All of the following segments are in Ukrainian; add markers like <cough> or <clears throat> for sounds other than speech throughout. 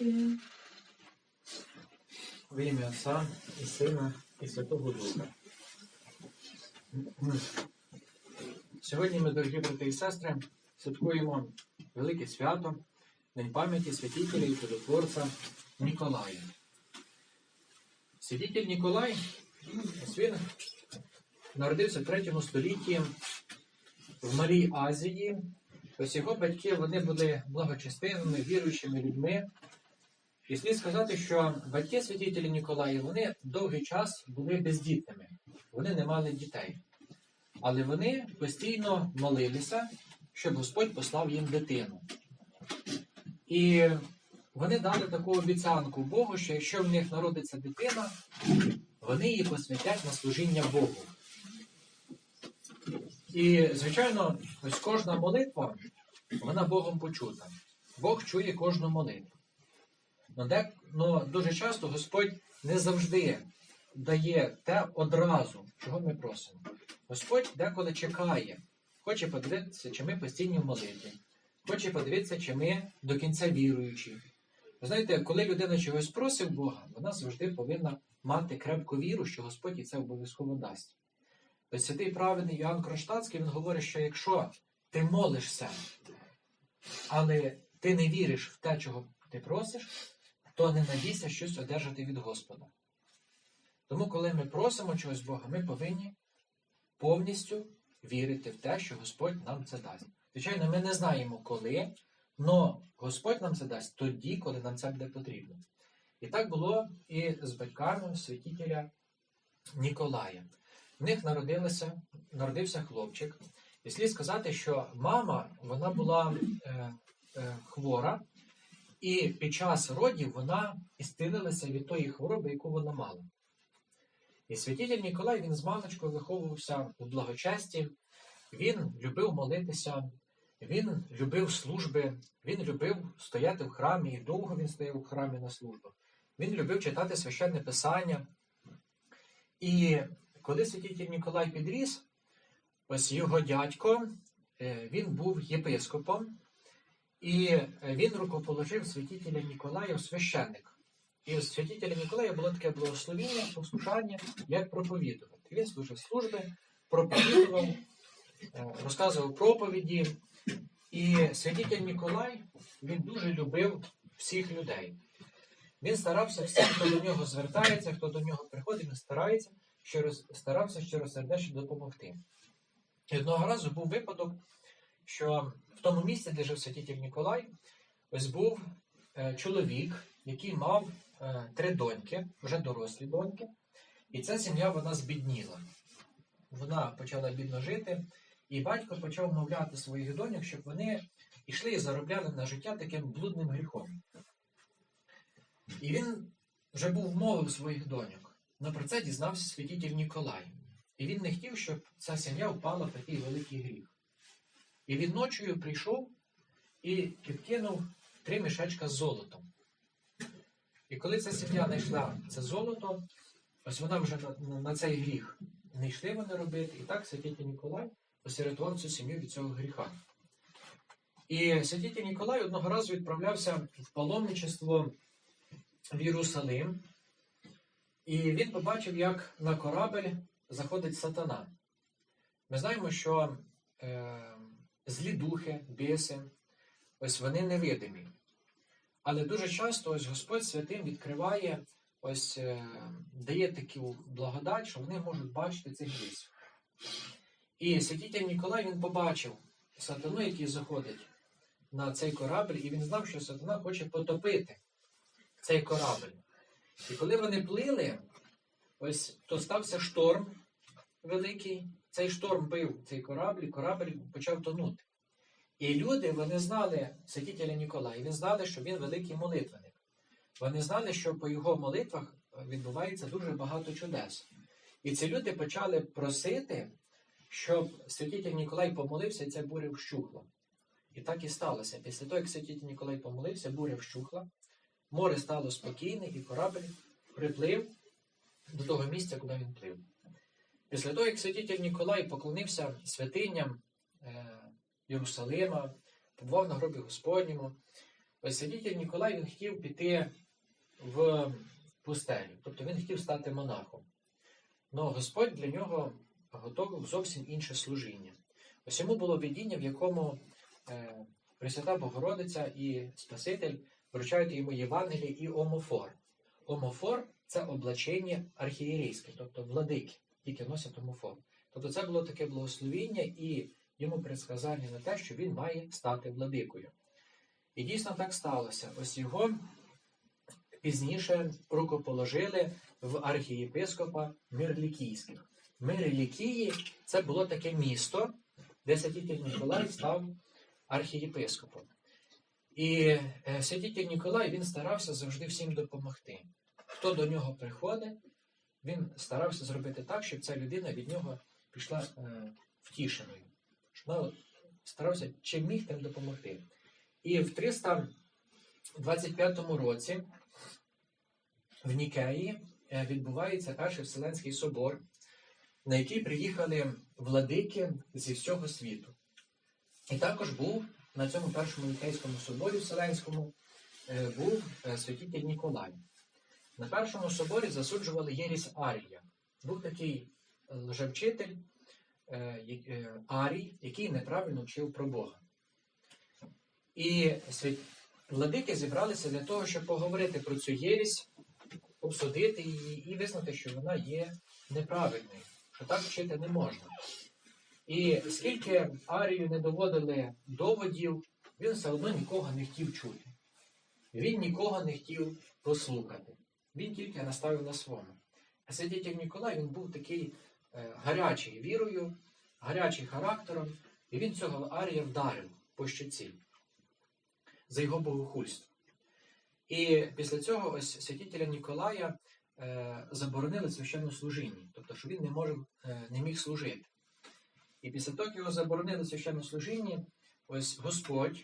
В ім'я Отця і Сина і Святого Духа. Сьогодні ми, дорогі брати і сестри, святкуємо велике свято, День пам'яті святителя і чудотворця Ніколая. Святитель Ніколай, він народився в 3 столітті в Малій Азії. Ось його батьки вони були благочестивими, віруючими людьми. І слід сказати, що батьки святителя Ніколая вони довгий час були бездітними, вони не мали дітей. Але вони постійно молилися, щоб Господь послав їм дитину. І вони дали таку обіцянку Богу, що якщо в них народиться дитина, вони її посвятять на служіння Богу. І, звичайно, ось кожна молитва, вона Богом почута. Бог чує кожну молитву. Но, де, но дуже часто Господь не завжди дає те одразу, чого ми просимо. Господь деколи чекає, хоче подивитися, чи ми постійні в молитві, хоче подивитися, чи ми до кінця віруючі. Ви знаєте, коли людина чогось просить Бога, вона завжди повинна мати крепку віру, що Господь їй це обов'язково дасть. Ось святий праведний Іоанн Кронштадтський, він говорить, що якщо ти молишся, але ти не віриш в те, чого ти просиш, то не надійся щось одержати від Господа. Тому, коли ми просимо чогось Бога, ми повинні повністю вірити в те, що Господь нам це дасть. Звичайно, ми не знаємо коли, але Господь нам це дасть тоді, коли нам це буде потрібно. І так було і з батьками святителя Ніколая. В них народилося, народився хлопчик. І слід сказати, що мама вона була е, е, хвора, і під час родів вона істилилася від тої хвороби, яку вона мала. І святитель Ніколай він з маличкою виховувався у благочесті, він любив молитися, він любив служби, він любив стояти в храмі, і довго він стояв у храмі на службах. Він любив читати священне писання. І коли святитель Ніколай підріс, ось його дядько, е, він був єпископом, і він рукоположив святителя Ніколая священник. І у святителя Ніколая було таке благословіння, послушання, як проповідувати. Він служив служби, проповідував, е, розказував проповіді. І святитель Ніколай він дуже любив всіх людей. Він старався всіх, хто до нього звертається, хто до нього приходить, він старається, щиро, старався щиросердечно допомогти. І одного разу був випадок, що в тому місці, де жив святитель Ніколай, ось був е, чоловік, який мав е, три доньки, вже дорослі доньки, і ця сім'я вона збідніла. Вона почала бідно жити, і батько почав мовляти своїх доньок, щоб вони йшли і заробляли на життя таким блудним гріхом. І він вже був вмовив своїх доньок. Но про це дізнався святитель Ніколай. І він не хотів, щоб ця сім'я впала в такий великий гріх. І він ночою прийшов і підкинув три мішечка з золотом. І коли ця сім'я знайшла це золото, ось вона вже на, на цей гріх не йшли вони робити. І так святитель Ніколай посередував цю сім'ю від цього гріха. І святитель Ніколай одного разу відправлявся в паломничество в Єрусалим, і він побачив, як на корабель заходить сатана. Ми знаємо, що е, злі духи, біси, ось вони невидимі. Але дуже часто ось Господь святим відкриває, ось е, дає таку благодать, що вони можуть бачити цих бісів. І святитель Ніколай він побачив сатану, який заходить на цей корабль, і він знав, що сатана хоче потопити цей корабль. І коли вони плили, ось то стався шторм великий. Цей шторм бив цей корабль, і корабль почав тонути. І люди вони знали святителя Ніколая, він знали, що він великий молитвеник. Вони знали, що по його молитвах відбувається дуже багато чудес. І ці люди почали просити, щоб святитель Ніколай помолився, і ця буря вщухла. І так і сталося. Після того, як святитель Ніколай помолився, буря вщухла, море стало спокійне, і корабль приплив до того місця, куди він плив. Після того, як святитель Ніколай поклонився святиням е, Єрусалима, побував на гробі Господньому, Ось святитель Ніколай він хотів піти в пустелю, тобто він хотів стати монахом. Но Господь для нього готовив зовсім інше служіння. Ось йому було видіння, в якому е, Пресвята Богородиця і Спаситель вручають йому Євангеліє і омофор. Омофор це облачення архієрейське, тобто владики, які носять омофор. Тобто це було таке благословіння і йому предсказання на те, що він має стати владикою. І дійсно так сталося. Ось його пізніше рукоположили в архієпископа Мирлікійських. Мирлікії це було таке місто, де святитель Ніколай став архієпископом. І е, святитель Ніколай він старався завжди всім допомогти. Хто до нього приходить, він старався зробити так, щоб ця людина від нього пішла е, втішеною. Вона старався чим міг тим допомогти. І в 325 році в Нікеї е, відбувається перший Вселенський собор, на який приїхали владики зі всього світу. І також був на цьому першому Нікейському соборі Вселенському е, був е, святитель Ніколай. На першому соборі засуджували Єріс Арія. Був такий е, лжевчитель е, е, Арій, який неправильно вчив про Бога. І владики зібралися для того, щоб поговорити про цю єрість, обсудити її і визнати, що вона є неправильною, що так вчити не можна. І скільки Арію не доводили доводів, він все одно нікого не хотів чути. Він нікого не хотів послухати. Він тільки наставив на своєму. А святитель Ніколай він був такий е, гарячий вірою, гарячий характером, і він цього Арія вдарив по щоці за його богохульство. І після цього ось святителя Ніколая е, заборонили священнослужінні, тобто, що він не, може, е, не міг служити. І після того, як його заборонили священнослужінні, ось Господь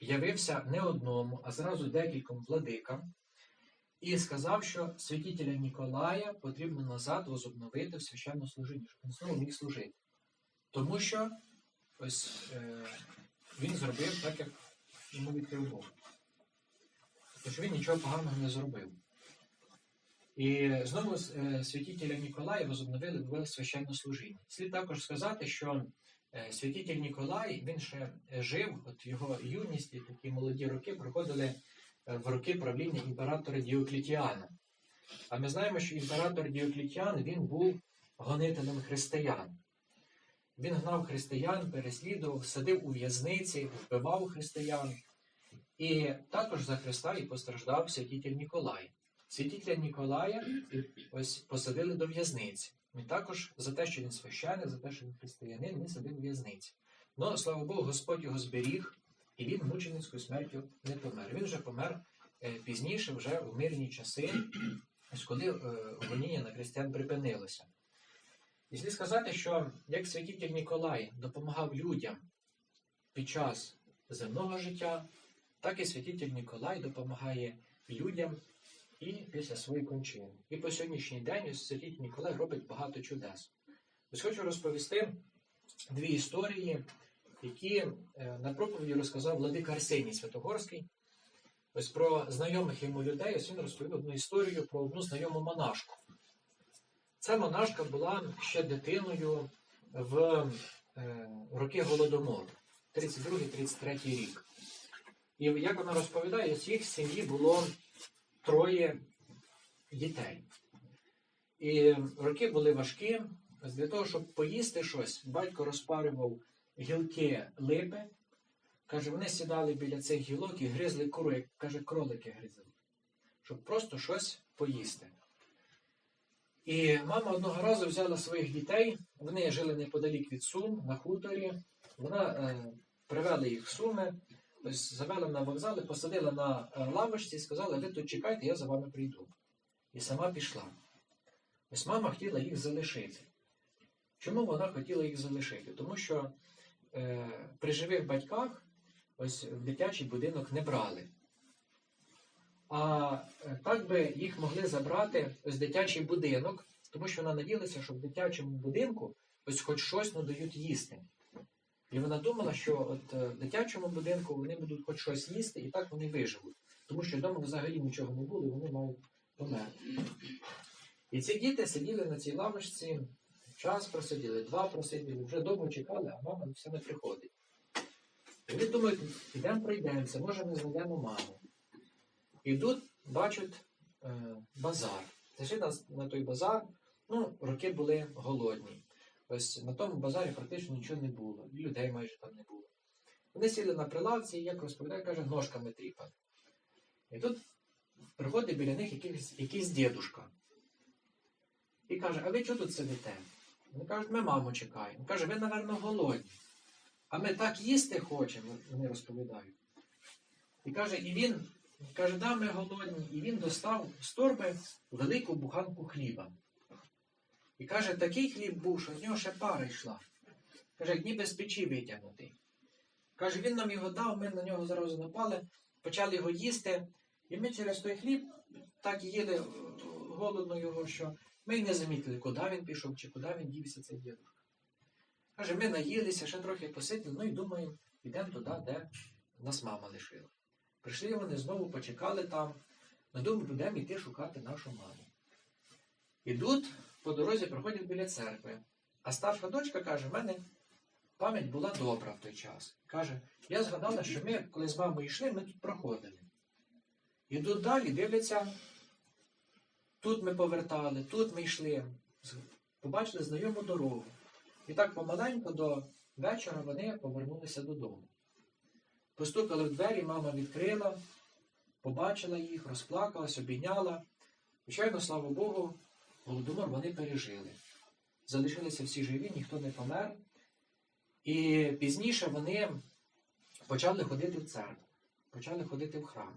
явився не одному, а зразу декільком владикам і сказав, що святителя Ніколая потрібно назад возобновити в священнослужінні, щоб він знову міг служити. Тому що ось е, він зробив так, як йому відкрив Бог. Тобто, що він нічого поганого не зробив. І знову е, святителя Ніколая возобновили в священнослужінні. Слід також сказати, що е, святитель Ніколай він ще жив, от його юність і такі молоді роки проходили в роки правління імператора Діоклітіана. А ми знаємо, що імператор Діоклітіан він був гонителем християн. Він гнав християн, переслідував, садив у в'язниці, вбивав християн. І також за Христа і постраждав святитель Ніколай. Святителя Ніколая ось посадили до в'язниці. Він також за те, що він священник, за те, що він християнин, він садив в'язниці. Ну, слава Богу, Господь його зберіг, і він мученицькою смертю не помер. Він вже помер е, пізніше, вже у мирні часи, коли е, гоніння на християн припинилося. І слід сказати, що як святитель Ніколай допомагав людям під час земного життя, так і святитель Ніколай допомагає людям і після своєї кончини. І по сьогоднішній день святитель Ніколай робить багато чудес. Ось хочу розповісти дві історії, які е, на проповіді розказав владика Арсеній Святогорський. Ось про знайомих йому людей, ось він розповів одну історію про одну знайому монашку. Ця монашка була ще дитиною в е, роки Голодомору, 32-33 рік. І як вона розповідає, з їх сім'ї було троє дітей. І роки були важкі. Для того, щоб поїсти щось, батько розпарював гілки липи. Каже, вони сідали біля цих гілок і гризли кору, як каже, кролики гризли, щоб просто щось поїсти. І мама одного разу взяла своїх дітей, вони жили неподалік від Сум, на хуторі. Вона е, привела їх в Суми, ось завела на вокзал посадила на е, лавочці і сказала, ви тут чекайте, я за вами прийду. І сама пішла. Ось мама хотіла їх залишити. Чому вона хотіла їх залишити? Тому що при живих батьках ось в дитячий будинок не брали. А е, так би їх могли забрати ось дитячий будинок, тому що вона наділася, що в дитячому будинку ось хоч щось надають їсти. І вона думала, що от е, в дитячому будинку вони будуть хоч щось їсти, і так вони виживуть. Тому що вдома взагалі нічого не було, і вони мають померти. І ці діти сиділи на цій лавочці, час просиділи, два просиділи, вже довго чекали, а мама все не приходить. Вони думають, підемо пройдемося, може ми знайдемо маму. Ідуть, бачать е, базар. Зайшли на, на той базар, ну, роки були голодні. Ось на тому базарі практично нічого не було, і людей майже там не було. Вони сіли на прилавці, і, як розповідає, каже, ножками тріпали. І тут приходить біля них якийсь, якийсь дідушка. І каже, а ви чого тут сидите? Вони кажуть, ми маму чекаємо. Каже, ви, напевно, голодні. А ми так їсти хочемо, вони розповідають. І каже, і він каже, да, ми голодні. І він достав з торби велику буханку хліба. І каже, такий хліб був, що з нього ще пара йшла. Каже, як ніби з печі витягнутий. Каже, він нам його дав, ми на нього зразу напали, почали його їсти. І ми через той хліб так їли е, голодно його, що ми й не замітили, куди він пішов чи куди він дівся цей дідушка. Каже, ми наїлися, ще трохи посиділи, ну і думаємо, йдемо туди, де нас мама лишила. Прийшли вони знову, почекали там. Ми думаємо, будемо йти шукати нашу маму. Ідуть, по дорозі проходять біля церкви. А старша дочка каже, в мене пам'ять була добра в той час. Каже, я згадала, що ми, коли з мамою йшли, ми тут проходили. Ідуть далі, дивляться, тут ми повертали, тут ми йшли, побачили знайому дорогу. І так помаленьку до вечора вони повернулися додому. Постукали в двері, мама відкрила, побачила їх, розплакалась, обійняла. Звичайно, слава Богу, голодомор вони пережили. Залишилися всі живі, ніхто не помер. І пізніше вони почали ходити в церкву, почали ходити в храм.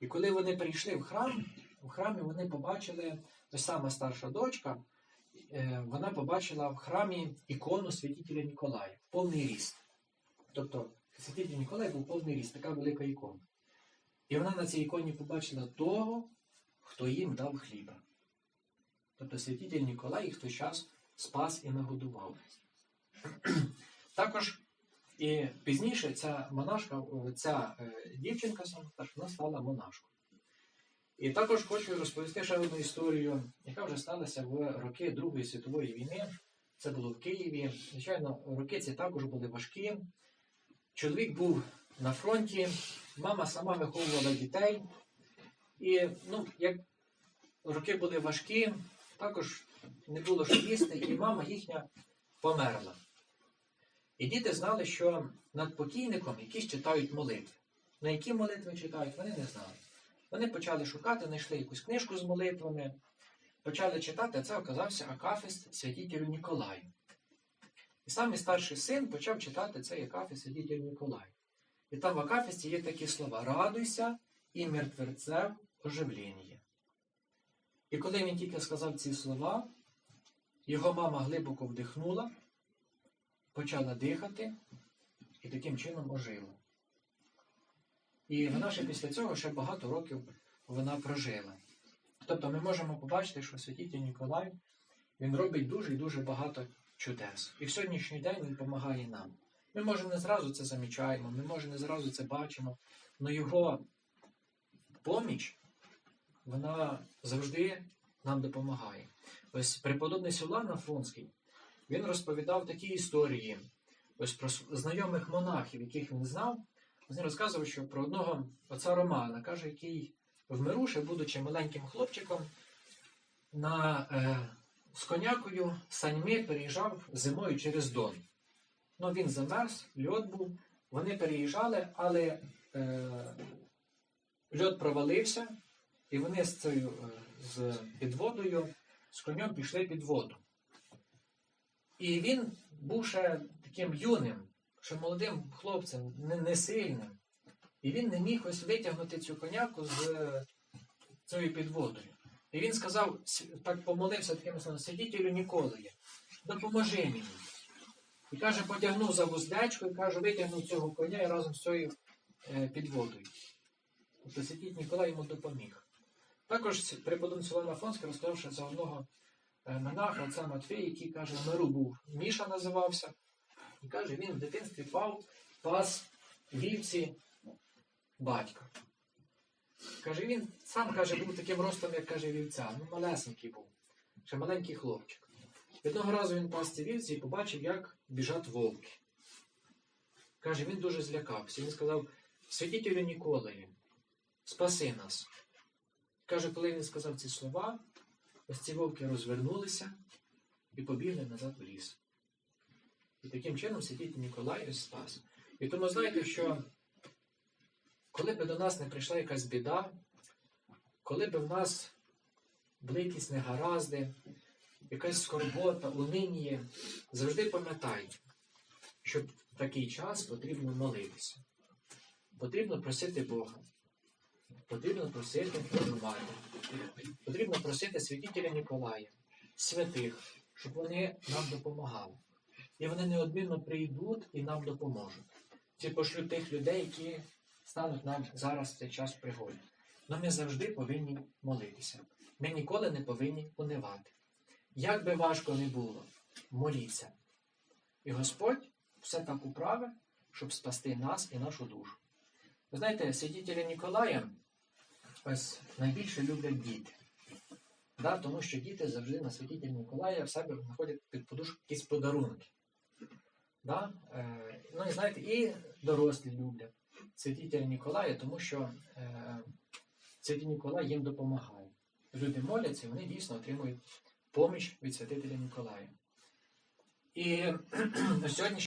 І коли вони прийшли в храм, в храмі вони побачили, ось сама старша дочка, е, вона побачила в храмі ікону святителя Ніколая, повний ріст. Тобто святитель Ніколай був повний ріст, така велика ікона. І вона на цій іконі побачила того, хто їм дав хліба. Тобто святитель Ніколай їх той час спас і нагодував. <clears throat> Також і пізніше ця монашка, ця е, дівчинка вона стала монашкою. І також хочу розповісти ще одну історію, яка вже сталася в роки Другої світової війни. Це було в Києві. Звичайно, роки ці також були важкі. Чоловік був на фронті, мама сама виховувала дітей. І ну, як роки були важкі, також не було що їсти, і мама їхня померла. І діти знали, що над покійником якісь читають молитви. На які молитви читають, вони не знали. Вони почали шукати, знайшли якусь книжку з молитвами, почали читати, а це оказався Акафіст святителю Ніколаю. І саме старший син почав читати цей Акафіст святителю Ніколаю. І там в Акафісті є такі слова: Радуйся і мертвецев оживлення. І коли він тільки сказав ці слова, його мама глибоко вдихнула, почала дихати і таким чином ожила. І вона ще після цього ще багато років вона прожила. Тобто ми можемо побачити, що святитель Ніколай він робить дуже і дуже багато чудес. І в сьогоднішній день він допомагає нам. Ми, може, не зразу це замічаємо, ми, може, не зразу це бачимо, але його поміч, вона завжди нам допомагає. Ось преподобний Сулан Афонський, він розповідав такі історії ось про знайомих монахів, яких він знав. Він розказував, що про одного отця Романа, каже, який в Мируше, будучи маленьким хлопчиком, на, е, з конякою саньми переїжджав зимою через Дон. Ну, він замерз, льод був, вони переїжджали, але е, льод провалився, і вони з цією е, з підводою, з конем пішли під воду. І він був ще таким юним, ще молодим хлопцем, не, не сильним. І він не міг ось витягнути цю коняку з е, цією підводою. І він сказав, так помолився таким словом, святителю Ніколає, допоможи мені. І каже, потягнув за вуздечку і каже, витягнув цього коня і разом з цією е, підводою. Тобто святитель Ніколай йому допоміг. Також преподобний Солон Афонський розказав, що за одного е, монаха, отця Матфея, який каже, миру був Міша називався. І каже, він в дитинстві пав, пас вівці батька. Каже, він сам каже, був таким ростом, як каже вівця. Ну, малесенький був. Ще маленький хлопчик. Одного разу він пас ці вівці і побачив, як біжать вовки. Каже, він дуже злякався. Він сказав: Святітелю Ніколаю, спаси нас. Каже, коли він сказав ці слова, ось ці вовки розвернулися і побігли назад в ліс. І таким чином святитель Ніколай ось спас. І тому знаєте, що коли б до нас не прийшла якась біда, коли б в нас були якісь негаразди, якась скорбота, униніє, завжди пам'ятайте, що в такий час потрібно молитися. Потрібно просити Бога. Потрібно просити Божу Потрібно просити святителя Ніколая, святих, щоб вони нам допомагали. І вони неодмінно прийдуть і нам допоможуть. Ці пошлють тих людей, які стануть нам зараз в цей час пригоді. Але ми завжди повинні молитися. Ми ніколи не повинні унивати. Як би важко не було, моліться. І Господь все так управить, щоб спасти нас і нашу душу. Ви знаєте, святителя Ніколая ось найбільше люблять діти. Да? Тому що діти завжди на святителя Ніколая в себе знаходять під подушку якісь подарунки. Да? Е, ну і знаєте, і дорослі люблять святителя Ніколая, тому що е, святий Ніколай їм допомагає. Люди моляться, і вони дійсно отримують поміч від святителя Ніколая. І сьогодні